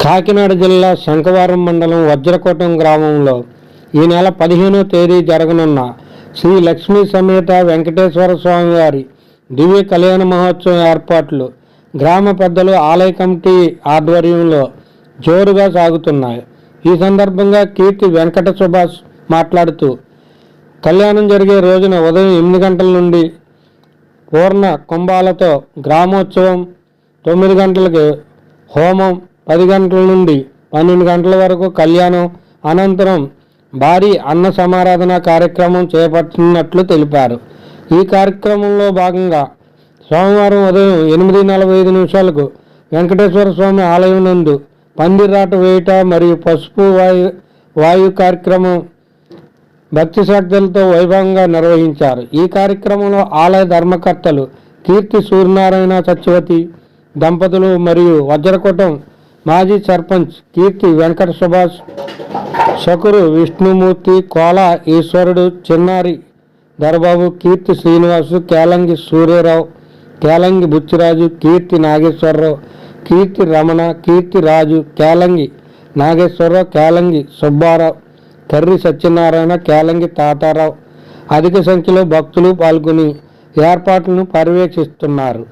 కాకినాడ జిల్లా శంఖవరం మండలం వజ్రకోటం గ్రామంలో ఈ నెల పదిహేనో తేదీ జరగనున్న శ్రీ లక్ష్మీ సమేత వెంకటేశ్వర స్వామి వారి దివ్య కళ్యాణ మహోత్సవం ఏర్పాట్లు గ్రామ పెద్దలు ఆలయ కమిటీ ఆధ్వర్యంలో జోరుగా సాగుతున్నాయి. ఈ సందర్భంగా కీర్తి వెంకట సుభాష్ మాట్లాడుతూ కళ్యాణం జరిగే రోజున ఉదయం ఎనిమిది గంటల నుండి పూర్ణ కుంభాలతో గ్రామోత్సవం తొమ్మిది గంటలకు హోమం పది గంటల నుండి పన్నెండు గంటల వరకు కళ్యాణం అనంతరం భారీ అన్న సమారాధన కార్యక్రమం చేపడుతున్నట్లు తెలిపారు. ఈ కార్యక్రమంలో భాగంగా సోమవారం ఉదయం ఎనిమిది నలభై ఐదు నిమిషాలకు వెంకటేశ్వర స్వామి ఆలయం నందు పందిరాట వేయుట మరియు పసుపు వాయు వాయు కార్యక్రమం భక్తి శ్రద్ధలతో వైభవంగా నిర్వహించారు. ఈ కార్యక్రమంలో ఆలయ ధర్మకర్తలు కీర్తి సూర్యనారాయణ సత్యవతి దంపతులు మరియు వజ్రకోటం మాజీ సర్పంచ్ కీర్తి వెంకట సుభాష్ శకురు విష్ణుమూర్తి కోల ఈశ్వరుడు చిన్నారి దర్బాబు కీర్తి శ్రీనివాసు కేలంగి సూర్యరావు కేలంగి బుచ్చిరాజు కీర్తి నాగేశ్వరరావు కీర్తి రమణ కీర్తి రాజు కేలంగి నాగేశ్వరరావు కేలంగి సుబ్బారావు కర్రి సత్యనారాయణ కేలంగి తాతారావు. అధిక సంఖ్యలో భక్తులు పాల్గొని ఏర్పాట్లను పర్యవేక్షిస్తున్నారు.